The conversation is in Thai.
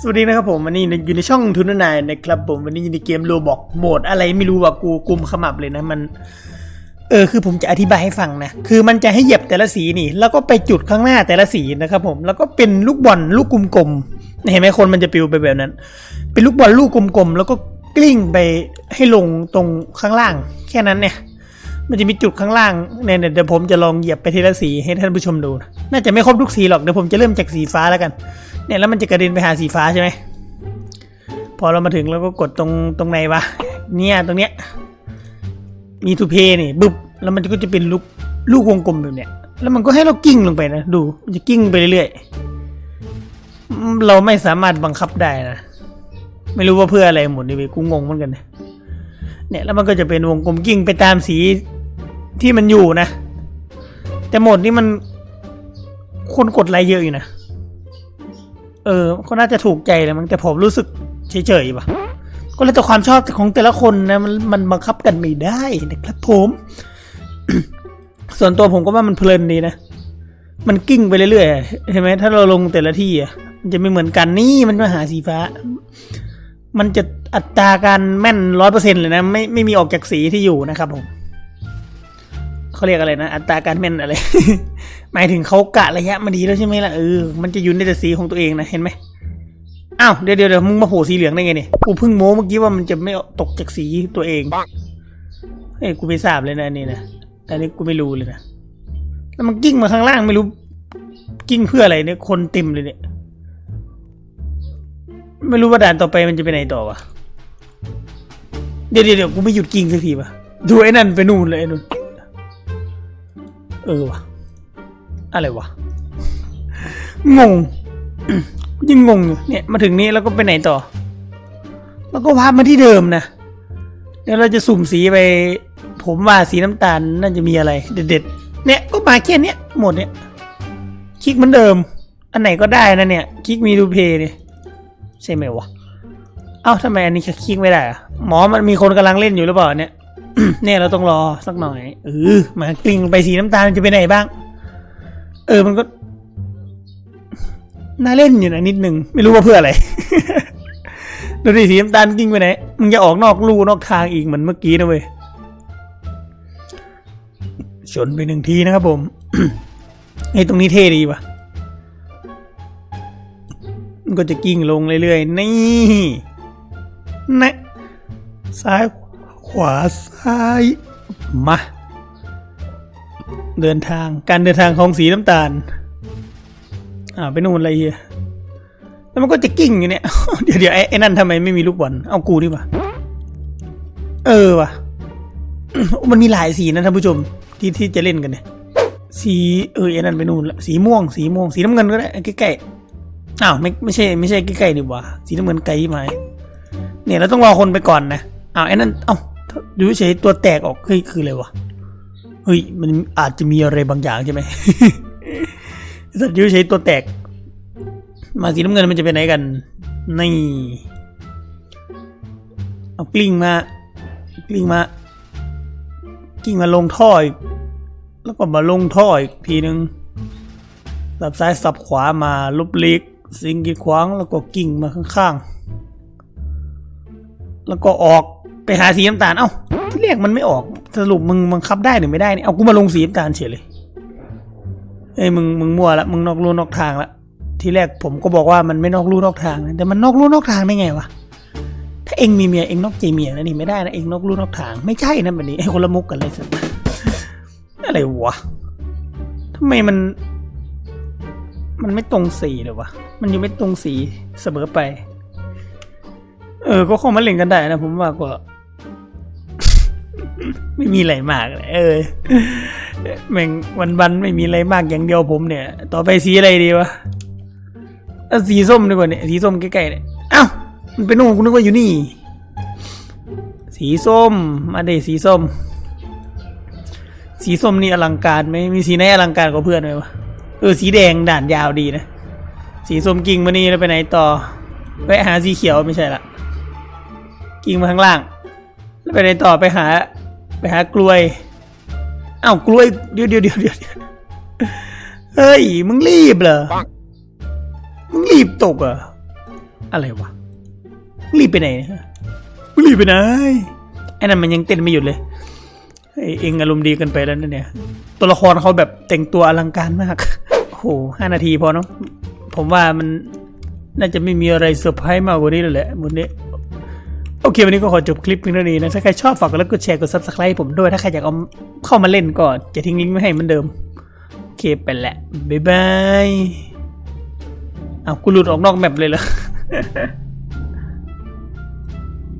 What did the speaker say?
สวัสดีนะครับผมวันนี้อยู่ในช่องทุนนายนะครับผมวันนี้อยู่ในเกมโลบอกโหมดอะไรไม่รู้ว่ากูกุมขมับเลยนะมัน เออคือผมจะอธิบายให้ฟังนะคือมันจะให้เหยียบแต่ละสีนี่ แล้วก็ไปจุดข้างหน้าแต่ละสีนะครับผมแล้วก็เป็นลูกบอลลูกกลมๆเห็นไหมคนมันจะปิวไปแบบนั้น เป็นลูกบอลลูกกลมๆแล้วก็กลิ้งไปให้ลงตรงข้างล่าง แค่นั้นเนี่ย มันจะมีจุดข้างล่างเนี่ยเดี๋ยวผมจะลองเหยียบไปทีละสีให้ท่านผู้ชมดู น่าจะไม่ครบทุกสีหรอกเดี๋ยวผมจะเริ่มจากสีฟ้าแล้วกัน เนี่ยแล้วมันจะกระเด็นไปหาสีฟ้าใช่ไหมพอเรามาถึงเราก็กดตรงตรงไหนวะเนี่ยตรงเนี้ยมีทูเพนี่บึบแล้วมันก็จะเป็นลูกลูกวงกลมแบบเนี้ยแล้วมันก็ให้เรากิ้งลงไปนะดูมันจะกิ้งไปเรื่อยๆเราไม่สามารถบังคับได้นะไม่รู้ว่าเพื่ออะไรหมดนี่เว้ยกูงงเหมือนกันเนี่ยเนี่ยแล้วมันก็จะเป็นวงกลมกิ้งไปตามสีที่มันอยู่นะ แต่หมดนี้มันคนกดไลค์เยอะอยู่นะ เออก็น่าจะถูกใจแหละมั้งแต่ผมรู้สึกเฉยๆว่ะ ก็แล้วแต่ความชอบของแต่ละคนนะมันมันบังคับกันไม่ได้นะครับผมส่วนตัวผมก็ว่ามันเพลินดีนะ มันกิ้งไปเรื่อยๆเห็นไหมถ้าเราลงแต่ละที่อะมันจะไม่เหมือนกันนี่มันมาหาสีฟ้า มันจะอัตราการแม่นร้อยเปอร์เซ็นเลยนะ ไม่ไม่มีออกจากสีที่อยู่นะครับผมเขาเรียกอะไรนะ อัตราการแม่นอะไร หมายถึงเขากะระยะมาดีแล้วใช่ไหมล่ะเออมันจะอยู่ในแต่สีของตัวเองนะเห็นไหมอ้าวเดี๋ยวเดี๋ยวเดี๋ยวมึงมาโผล่สีเหลืองได้ไงเนี่ยกูเพิ่งโม้เมื่อกี้ว่ามันจะไม่ตกจากสีตัวเองเฮ้ยกูไม่ทราบเลยนะอันนี่นะอันนี้กูไม่รู้เลยนะแล้วมันกิ้งมาข้างล่างไม่รู้ กิ้งเพื่ออะไรเนี่ยคนเต็มเลยเนี่ย ไม่รู้ว่าด่านต่อไปมันจะไปไหนต่อวะเดี๋ยวเดี๋ยวเดี๋ยวกูไม่หยุดกิ้งสักทีวะดูไอ้นั่นไปนู่นเลยไอ้นู่นเออวะ อะไรวะ งงยังงงอยู่เนี่ยมาถึงนี้แล้วก็ไปไหนต่อ แล้วก็พามาที่เดิมนะ เดี๋ยวเราจะสุ่มสีไป ผมว่าสีน้ำตาลน่าจะมีอะไร เด็ดๆ เนี่ยก็มาแค่เนี้ยหมดเนี่ย คลิกเหมือนเดิม อันไหนก็ได้นะเนี่ย คลิกมีดูเพย์เนี่ยใช่ไหมวะ เอ้าทำไมอันนี้คลิกไม่ได้อะหมอมันมีคนกำลังเล่นอยู่หรือเปล่าเนี่ยเนี่ยเราต้องรอสักหน่อยเออมากลิ้งไปสีน้ำตาลจะไปไหนบ้าง อมันก็น่าเล่นอยู่นะนิดนึง ไม่รู้ว่าเพื่ออะไร ดูดิสีน้ำตาลกิ้งไปไหนมึงจะออกนอกลู่นอกทางอีกเหมือนเมื่อกี้นะเว้ยชนไปหนึ่งทีนะครับผมไอ้ตรงนี้เท่ดีว่ะมันก็จะกิ้งลงเรื่อยๆ นี่นะซ้ายขวาซ้าย มา เดินทางการเดินทางของสีน้ำตาล อ่าไปนู่นอะไรเฮียแล้วมันก็จะกิ้งอยู่เนี่ย เดี๋ยวเดี๋ยวไอ้ไอ้นั่นทำไมไม่มีลูกบอลเอากูดีกว่าเออว่ะ มันมีหลายสีนะท่านผู้ชมที่ที่จะเล่นกันเนี่ย สีเออไอ้นั่นไปนู่นละสีม่วง สีม่วง สีน้ำเงินก็ได้ใกล้ๆอ้าวไม่ไม่ใช่ไม่ใช่ใกล้ๆนี่หว่า สีน้ำเงินไกลไหมเนี่ยเราต้องรอคนไปก่อนนะอ้าวไอ้นั่นเอ้าดูเฉยตัวแตกออกเฮ้ยคืออะไรวะ เฮ้ย มันอาจจะมีอะไรบางอย่างใช่ไหมสัตว์ยูใช้ตัวแตก มาสีน้ำเงินมันจะไปไหนกัน นี่เอากลิ้งมากลิ้งมากลิ้งมาลงท่ออีก แล้วก็มาลงท่ออีกทีนึงสับซ้ายสับขวามาลบเล็กสิงกีดขวางแล้วก็กิ่งมาข้างๆ แล้วก็ออกไปหาสีน้ำตาล เอ้าที่แรกมันไม่ออก สรุปมึงบังคับได้หรือไม่ได้เนี่ยเอากูมาลงสีน้ำตาลเฉยเลยเอ้ยมึงมึงมั่วละมึงนอกลู่นอกทางละทีแรกผมก็บอกว่ามันไม่นอกลู่นอกทางนะแต่มันนอกลู่นอกทางได้ไงวะถ้าเองมีเมียเองนอกใจเมียนะนี่ไม่ได้นะเองนอกลู่นอกทาง ไม่ใช่นะแบบนี้ไอ้คนละมุกกันเลยสิอะไรวะทำไมมัน มันไม่ตรงสีเลยวะมันยังไม่ตรงสีเสมอไป เออก็คงมาเล่นกันได้นะผมว่าก็ ไม่มีอะไรมากเลยเออแม่งวันวันๆไม่มีอะไรมากอย่างเดียวผมเนี่ย ต่อไปสีอะไรดีวะสีส้มดีกว่าเนี่ยสีส้มใกล้ๆเนี่ยอ้าวมันเป็นนู่นกูนึกว่าอยู่นี่ สีส้มมาเดสีส้ม สีส้มนี่อลังการไหมมีสีไหนอลังการกว่าเพื่อนไหมวะเออสีแดงด่านยาวดีนะสีส้มกิ่งมานี่แล้วไปไหนต่อไปหาสีเขียวไม่ใช่ละกิ่งมาข้างล่าง แล้วไปไหนต่อไปหา ไปหากล้วยอ้าวกล้วยเดี๋ยวเดี๋ยวเดี๋ยวเดี๋ยวเดี๋ยวเฮ้ยมึงรีบเหรอมึงรีบตกเหรอะอะไรวะรีบไปไหนเนี่ยรีบไปไหนไอ้นั่นมันยังเต้นไม่หยุดเลยเฮ้ยเองอารมณ์ดีเกันไปแล้วนะเนี่ย ตัวละครเขาแบบแต่งตัวอลังการมากโอ้โหห้านาทีพอเนาะผมว่ามันน่าจะไม่มีอะไรเซอร์ไพรส์มากกว่านี้แล้วแหละวันนี้ โอเค วันนี้ก็ขอจบคลิปเพียงเท่านี้นะ ถ้าใครชอบฝากกดไลค์กดแชร์กด subscribe ผมด้วย ถ้าใครอยากเอาเข้ามาเล่นก็จะทิ้งลิงก์ไว้ให้เหมือนเดิม โอเคไปแหละ บ๊ายบาย เอาวกูหลุดออกนอกแมปเลยเหรอ